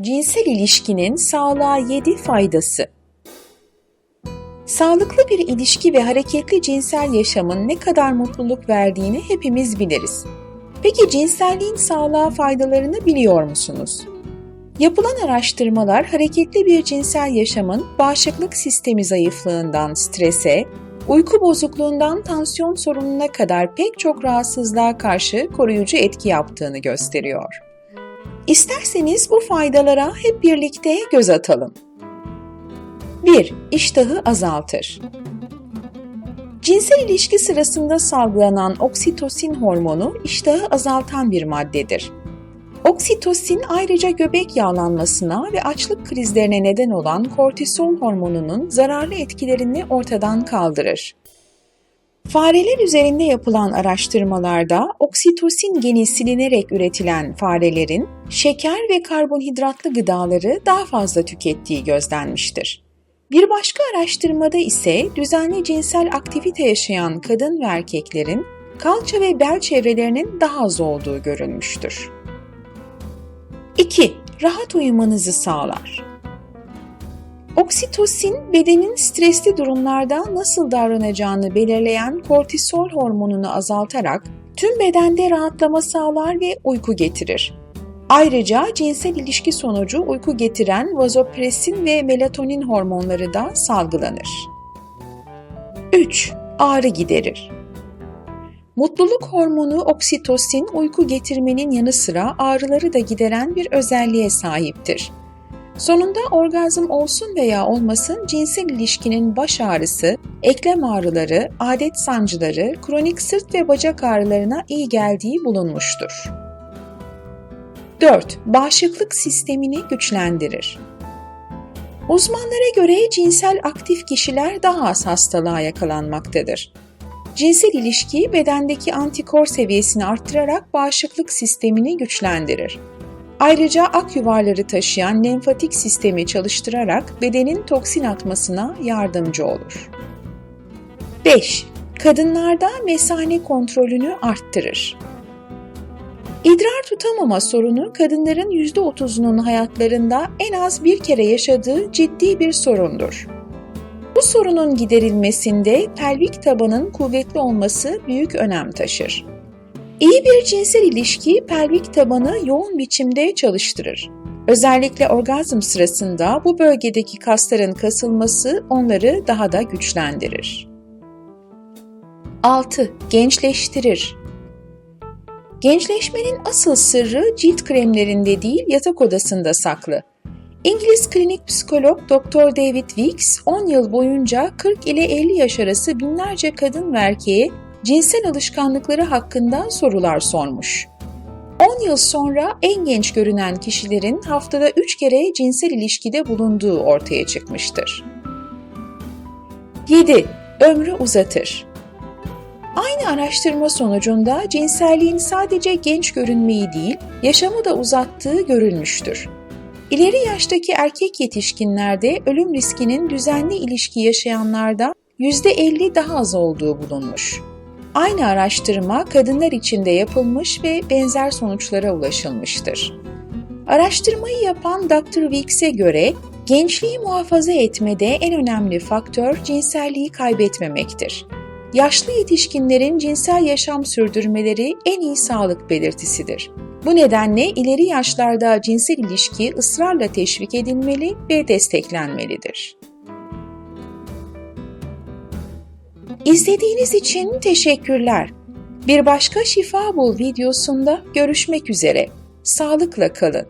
Cinsel ilişkinin sağlığa 7 faydası. Sağlıklı bir ilişki ve hareketli cinsel yaşamın ne kadar mutluluk verdiğini hepimiz biliriz. Peki cinselliğin sağlığa faydalarını biliyor musunuz? Yapılan araştırmalar hareketli bir cinsel yaşamın bağışıklık sistemi zayıflığından strese, uyku bozukluğundan tansiyon sorununa kadar pek çok rahatsızlığa karşı koruyucu etki yaptığını gösteriyor. İsterseniz bu faydalara hep birlikte göz atalım. 1. İştahı azaltır. Cinsel ilişki sırasında salgılanan oksitosin hormonu iştahı azaltan bir maddedir. Oksitosin ayrıca göbek yağlanmasına ve açlık krizlerine neden olan kortisol hormonunun zararlı etkilerini ortadan kaldırır. Fareler üzerinde yapılan araştırmalarda oksitosin geni silinerek üretilen farelerin şeker ve karbonhidratlı gıdaları daha fazla tükettiği gözlenmiştir. Bir başka araştırmada ise düzenli cinsel aktivite yaşayan kadın ve erkeklerin kalça ve bel çevrelerinin daha az olduğu görülmüştür. 2. Rahat uyumanızı sağlar. Oksitosin, bedenin stresli durumlarda nasıl davranacağını belirleyen kortisol hormonunu azaltarak tüm bedende rahatlama sağlar ve uyku getirir. Ayrıca cinsel ilişki sonucu uyku getiren vazopresin ve melatonin hormonları da salgılanır. 3. Ağrı giderir. Mutluluk hormonu oksitosin uyku getirmenin yanı sıra ağrıları da gideren bir özelliğe sahiptir. Sonunda orgazm olsun veya olmasın cinsel ilişkinin baş ağrısı, eklem ağrıları, adet sancıları, kronik sırt ve bacak ağrılarına iyi geldiği bulunmuştur. 4. Bağışıklık sistemini güçlendirir. Uzmanlara göre cinsel aktif kişiler daha az hastalığa yakalanmaktadır. Cinsel ilişki bedendeki antikor seviyesini arttırarak bağışıklık sistemini güçlendirir. Ayrıca ak yuvarları taşıyan lenfatik sistemi çalıştırarak bedenin toksin atmasına yardımcı olur. 5. Kadınlarda mesane kontrolünü arttırır. İdrar tutamama sorunu kadınların %30'unun hayatlarında en az bir kere yaşadığı ciddi bir sorundur. Bu sorunun giderilmesinde pelvik tabanın kuvvetli olması büyük önem taşır. İyi bir cinsel ilişki pelvik tabanı yoğun biçimde çalıştırır. Özellikle orgazm sırasında bu bölgedeki kasların kasılması onları daha da güçlendirir. 6. Gençleştirir. Gençleşmenin asıl sırrı cilt kremlerinde değil yatak odasında saklı. İngiliz klinik psikolog Dr. David Weeks 10 yıl boyunca 40 ile 50 yaş arası binlerce kadın ve erkeğe cinsel alışkanlıkları hakkında sorular sormuş. 10 yıl sonra en genç görünen kişilerin haftada 3 kere cinsel ilişkide bulunduğu ortaya çıkmıştır. 7. Ömrü uzatır. Aynı araştırma sonucunda cinselliğin sadece genç görünmeyi değil, yaşamı da uzattığı görülmüştür. İleri yaştaki erkek yetişkinlerde ölüm riskinin düzenli ilişki yaşayanlarda %50 daha az olduğu bulunmuş. Aynı araştırma kadınlar için de yapılmış ve benzer sonuçlara ulaşılmıştır. Araştırmayı yapan Dr. Weeks'e göre gençliği muhafaza etmede en önemli faktör cinselliği kaybetmemektir. Yaşlı yetişkinlerin cinsel yaşam sürdürmeleri en iyi sağlık belirtisidir. Bu nedenle ileri yaşlarda cinsel ilişki ısrarla teşvik edilmeli ve desteklenmelidir. İzlediğiniz için teşekkürler. Bir başka Şifa Bul videosunda görüşmek üzere. Sağlıkla kalın.